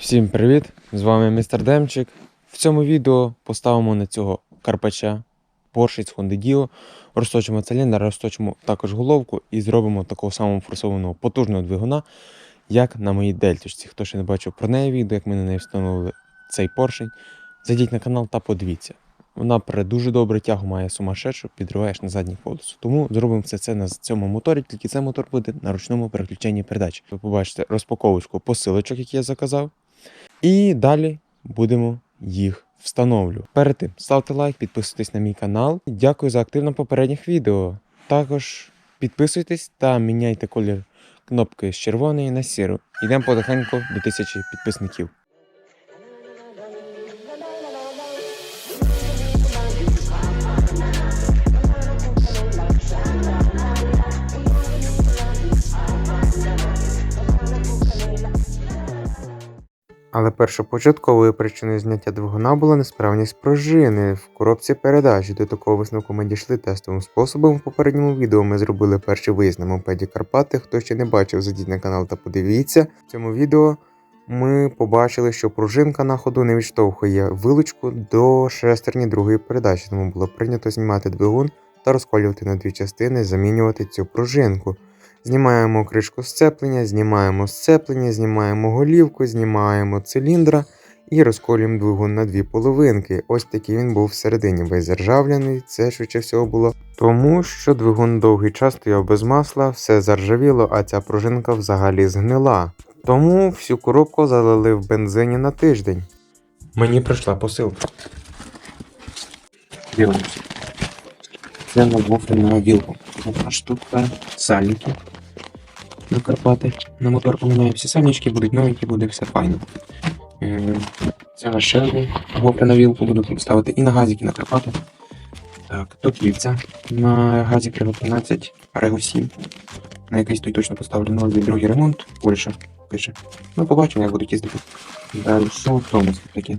Всім привіт! З вами містер Демчик. В цьому відео поставимо на цього карпача з Honda Dio, розточимо циліндр, розточимо також головку і зробимо такого самого форсованого потужного двигуна, як на моїй дельточці. Хто ще не бачив про неї відео, як ми на неї встановили цей поршень, зайдіть на канал та подивіться. Вона при дуже добре тягу має сумасшедшу, підриваєш на задній колесо. Тому зробимо все це на цьому моторі, тільки цей мотор буде на ручному переключенні передач. Ви побачите розпаковочку посилочок, які я заказав. І далі будемо їх встановлювати. Перед тим ставте лайк, підписуйтесь на мій канал. Дякую за активно попередніх відео. Також підписуйтесь та міняйте колір кнопки з червоної на сіру. Йдемо потихеньку до тисячі підписників. Але першопочатковою причиною зняття двигуна була несправність пружини в коробці передач. До такого висновку ми дійшли тестовим способом. В попередньому відео ми зробили перший виїзд на мопеді Карпати. Хто ще не бачив, зайдіть на канал та подивіться. В цьому відео ми побачили, що пружинка на ходу не відштовхує вилучку до шестерні другої передачі, тому було прийнято знімати двигун та розколювати на дві частини, замінювати цю пружинку. Знімаємо кришку сцеплення, знімаємо сцеплення, знімаємо голівку, знімаємо циліндра і розколюємо двигун на дві половинки. Ось такий він був всередині весь заржавлений. Це швидше всього було тому, що двигун довгий час стояв без масла, все заржавіло, а ця пружинка взагалі згнила. Тому всю коробку залили в бензині на тиждень. Мені прийшла посилка. Дивимося. Це на вілку. Одна штука, сальники. На Карпати. На мотор поміняю всі сальнички, будуть новенькі, буде все файно. Це на ще одну двофрену вілку буду ставити і на газик, і на Карпати. Так, тут вівця на Рего 13, Рего 7. На якийсь той точно поставлю новий другий ремонт. Польща пише. Ну, побачимо, як будуть їздити. Далі, що в тому таке?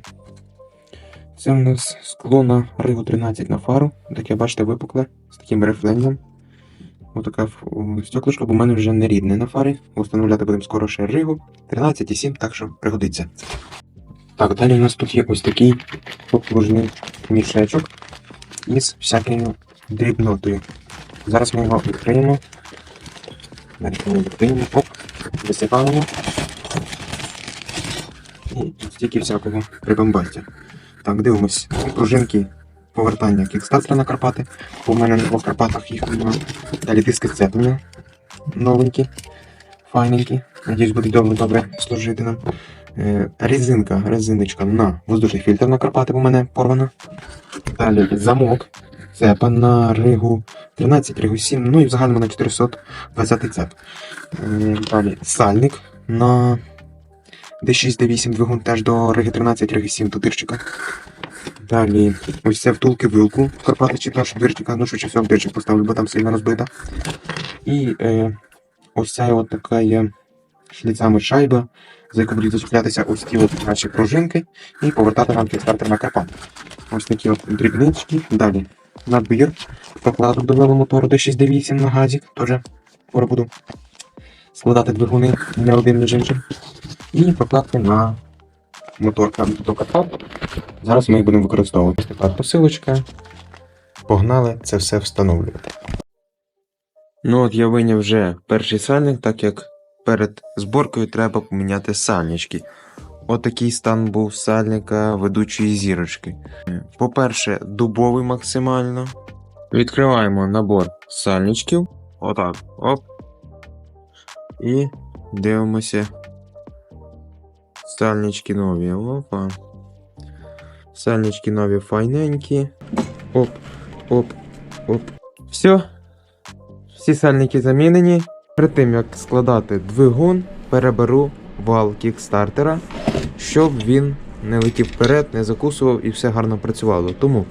Це в нас скло на Ригу 13 на фару. Таке, бачите, випукле з таким рифленням. Отака стеклишко, бо в мене вже не рідне на фарі. Встановляти будемо скоро ще Ригу 13,7, так що пригодиться. Так, далі у нас тут є ось такий окружний мішечок із всякою дрібнотою. Зараз ми його відкриємо. Відкриємо, оп, висипаємо. І тут стільки всякого прибамбастя. Так, дивимось. Пружинки повертання кікстартера на Карпати. Бо в мене в Карпатах їх немає. Далі диски сцеплення новенькі, файненькі. Надіюсь, будуть добре, добре служити нам. Е, резинка, резиночка на воздушний фільтр на Карпати у мене порвана. Далі замок. Цепа на Ригу 13, Ригу 7, ну і в загальному на 420 цеп. Е, Далі сальник на D6, D8 двигун теж до Риги 13, Риги 7 до дирчика. Далі ось це втулки вилку Карпати чи перша дирчика, ну швидше всього в дирчик поставлю, бо там сильно розбита. І е, ось ця от така є шліцями шайба, за яку будуть зачеплятися ось ті от наші пружинки і повертати нам кікстартер на Карпат. Ось такі от дрібнички. Далі набір прокладок до веломотору D6D8 на газік. Теж скоро буду складати двигуни не один між іншим. І прокладки на мотор там до Карпат. Зараз ми їх будемо використовувати. Така посилочка. Погнали це все встановлювати. Ну от я виняв вже перший сальник, так як перед зборкою треба поміняти сальнички. Отакий стан був сальника ведучої зірочки. По-перше, дубовий максимально. Відкриваємо набор сальничків. Отак. Оп. І дивимося. Сальнички нові. Опа. Сальнички нові файненькі. Оп, оп, оп. Все. Всі сальники замінені. Перед тим як складати двигун, переберу вал кікстартера, щоб він не летів вперед, не закусував і все гарно працювало. Тому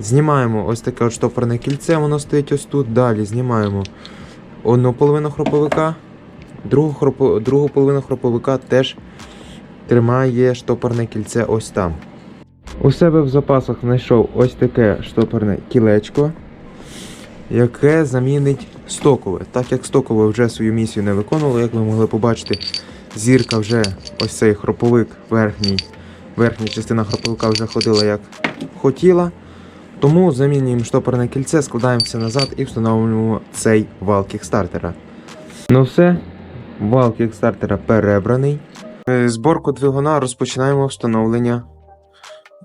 знімаємо ось таке от штопорне кільце, воно стоїть ось тут. Далі знімаємо одну половину хроповика, другу, хропо... другу половину хроповика теж тримає штопорне кільце ось там. У себе в запасах знайшов ось таке штопорне кілечко, яке замінить стокове. Так як стокове вже свою місію не виконувало, як ви могли побачити, зірка вже ось цей хроповик верхній. Верхня частина хроповика вже ходила як хотіла. Тому замінюємо штопорне кільце, складаємося назад і встановлюємо цей вал кікстартера. Ну все, вал кікстартера перебраний. Е, Зборку двигуна розпочинаємо встановлення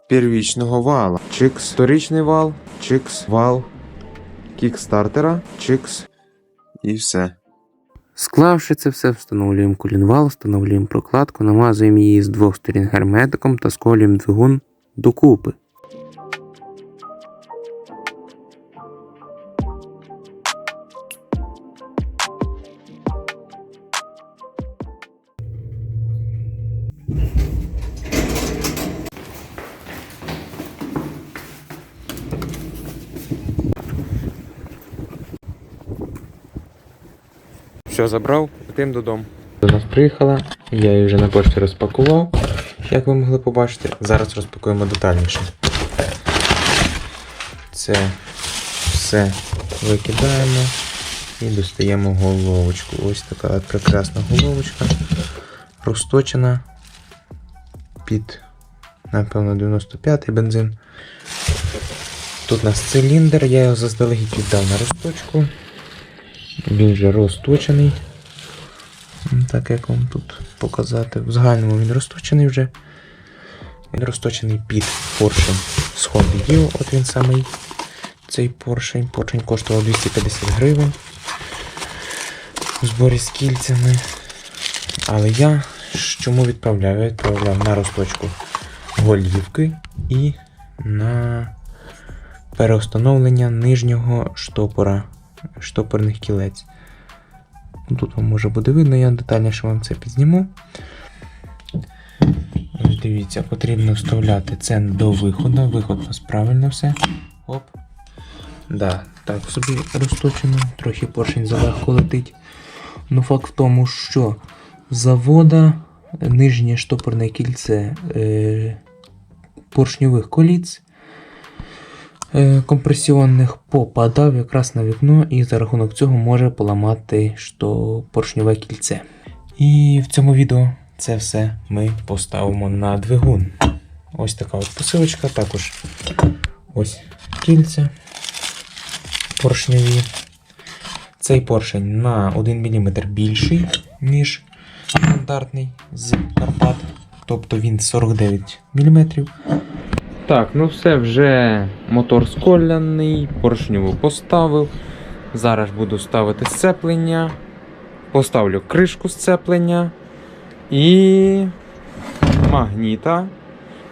первічного вала. Чикс, вторичний вал, чикс, вал кікстартера, чикс і все. Склавши це все, встановлюємо колінвал, встановлюємо прокладку, намазуємо її з двох сторін герметиком та сколюємо двигун докупи. Все забрав, тим додому. До нас приїхала, я її вже на пошті розпакував, як ви могли побачити. Зараз розпакуємо детальніше. Це все викидаємо і достаємо головочку. Ось така прекрасна головочка. Розточена під, напевно, 95-й бензин. Тут у нас циліндр, я його заздалегідь віддав на розточку. Він вже розточений. Так як вам тут показати. В загальному він розточений вже. Він розточений під поршень з Honda Dio. От він самий цей поршень. Поршень коштував 250 гривень. У зборі з кільцями. Але я чому відправляю? Я відправляв на розточку голівки і на переустановлення нижнього штопора штопорних кілець. Ну, Тут вам може буде видно, я детальніше вам це підзніму. Ось дивіться, потрібно вставляти це до виходу. Виход у нас правильно все. Оп. Да, так собі розточено, трохи поршень залегко летить. Ну, факт в тому, що завода нижнє штопорне кільце е, поршньових коліць е, компресіонних попадав якраз на вікно і за рахунок цього може поламати що поршньове кільце. І в цьому відео це все ми поставимо на двигун. Ось така от посилочка, також ось кільця поршневі. Цей поршень на 1 мм більший, ніж стандартний з Карпат. Тобто він 49 мм. Так, ну все, вже мотор сколяний, поршневу поставив. Зараз буду ставити сцеплення. Поставлю кришку сцеплення і магніта.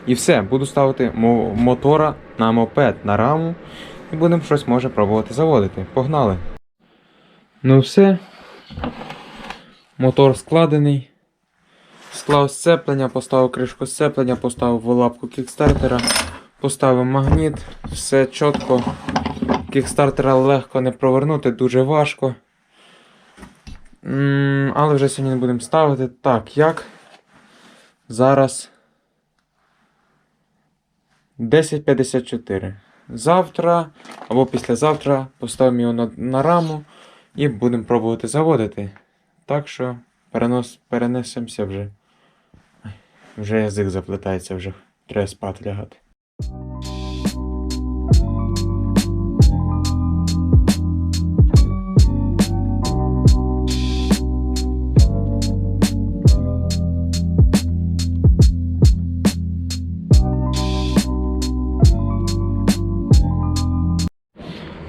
І все, буду ставити мотора на мопед, на раму. І будемо щось може пробувати заводити. Погнали. Ну все. Мотор складений. Склав сцеплення, поставив кришку сцеплення, поставив лапку кікстартера, поставив магніт, все чітко. Кікстартера легко не провернути, дуже важко. Але вже сьогодні не будемо ставити. Так, як? Зараз 10.54. Завтра або післязавтра поставимо його на, на раму і будемо пробувати заводити. Так що перенос, перенесемося вже. Вже язик заплетається, вже треба спати лягати.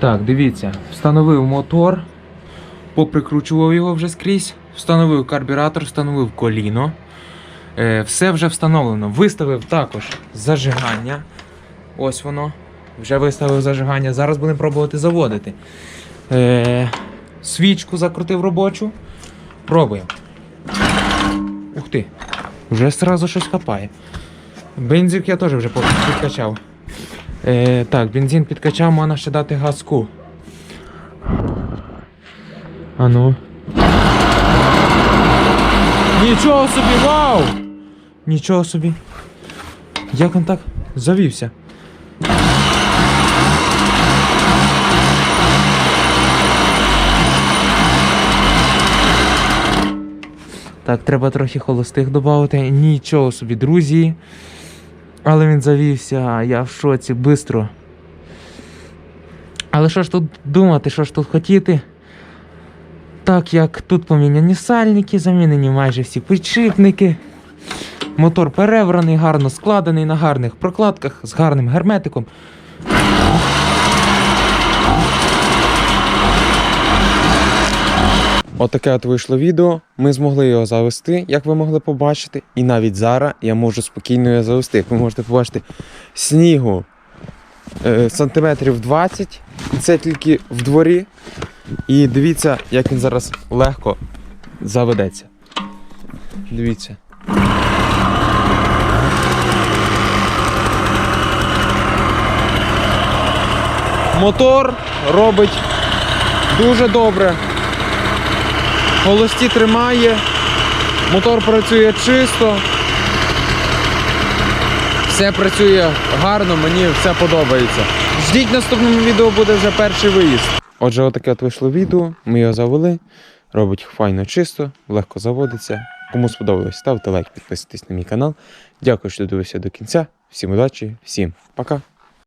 Так, дивіться, встановив мотор, поприкручував його вже скрізь, встановив карбюратор, встановив коліно. Е, все вже встановлено. Виставив також зажигання. Ось воно. Вже виставив зажигання. Зараз будемо пробувати заводити. Е, свічку закрутив робочу. Пробуємо. Ух ти. Вже одразу щось капає. Бензик я теж вже підкачав. Е, так, бензин підкачав, можна ще дати газку. А ну. Нічого собі, вау! Нічого собі. Як він так завівся? Так, треба трохи холостих додати. Нічого собі, друзі. Але він завівся, я в шоці, бистро. Але що ж тут думати, що ж тут хотіти? Так як тут поміняні сальники, замінені майже всі підшипники. Мотор перевраний, гарно складений на гарних прокладках з гарним герметиком. Отаке от вийшло відео. Ми змогли його завести, як ви могли побачити. І навіть зараз я можу спокійно його завести. Ви можете побачити, снігу е, сантиметрів 20. І це тільки в дворі. І дивіться, як він зараз легко заведеться. Дивіться. Мотор робить дуже добре. Холості тримає, мотор працює чисто. Все працює гарно, мені все подобається. Ждіть в наступному відео буде вже перший виїзд. Отже, отаке от вийшло відео. Ми його завели. Робить файно чисто, легко заводиться. Кому сподобалось, ставте лайк, підписуйтесь на мій канал. Дякую, що дивилися до кінця. Всім удачі, всім пока.